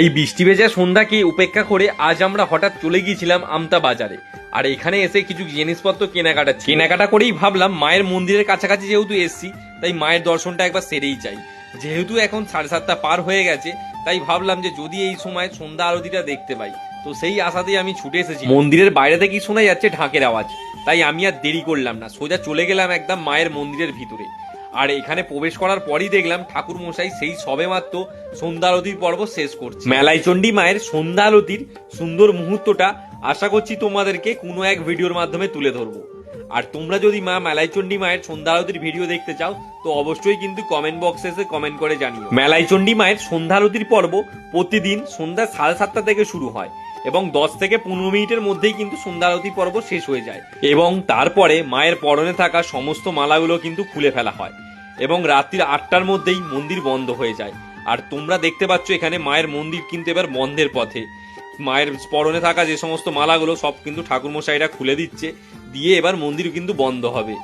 এই বৃষ্টি ভেজা সন্ধ্যাকে উপেক্ষা করে আজ আমরা হঠাৎ চলে গিয়েছিলাম আমতা বাজারে। আর এখানে এসে কিছু জিনিসপত্র কেনাকাটা কেনাকাটা করেই ভাবলাম মায়ের মন্দিরের কাছাকাছি যেহেতু এসছি, তাই মায়ের দর্শনটা একবার সেরেই চাই যেহেতু এখন সাড়ে সাতটা পার হয়ে গেছে, তাই ভাবলাম যে যদি এই সময় সন্ধ্যা আরতিটা দেখতে পাই, তো সেই আশাতেই আমি ছুটে এসেছি। মন্দিরের বাইরে থেকেই শোনা যাচ্ছে ঢাকের আওয়াজ, তাই আমি আর দেরি করলাম না। সোজা চলে গেলাম একদম মায়ের মন্দিরের ভিতরে। আর এখানে প্রবেশ করার পরই দেখলাম ঠাকুর মশাই সেই সবেমাত্র সন্ধ্যা আরতির পর্ব শেষ করছে। মেলাই চণ্ডী মায়ের সন্ধ্যা আরতির সুন্দর মুহূর্তটা আশা করছি তোমাদেরকে কোনো এক ভিডিওর মাধ্যমে তুলে ধরবো। আর তোমরা যদি মা মেলাইচণ্ডী মায়ের সন্ধ্যা আরতির ভিডিও দেখতে চাও, তো অবশ্যই কিন্তু কমেন্ট বক্সে এসে কমেন্ট করে জানিও। মেলাইচণ্ডী মায়ের সন্ধ্যা আরতির পর্ব প্রতিদিন সন্ধ্যা সাড়ে সাতটা থেকে শুরু হয় এবং দশ থেকে পনেরো মিনিটের মধ্যেই কিন্তু সন্ধ্যা আরতি পর্ব শেষ হয়ে যায়। এবং তারপরে মায়ের পরনে থাকা সমস্ত মালাগুলো কিন্তু খুলে ফেলা হয়। এবং রাত্রির আটটার মধ্যেই মন্দির বন্ধ হয়ে যায়। আর তোমরা দেখতে পাচ্ছ এখানে মায়ের মন্দির কিন্তু এবার বন্ধের পথে। মায়ের স্মরণে থাকা যে সমস্ত মালাগুলো সব কিন্তু ঠাকুরমশাইরা খুলে দিচ্ছে। দিয়ে এবার মন্দির কিন্তু বন্ধ হবে।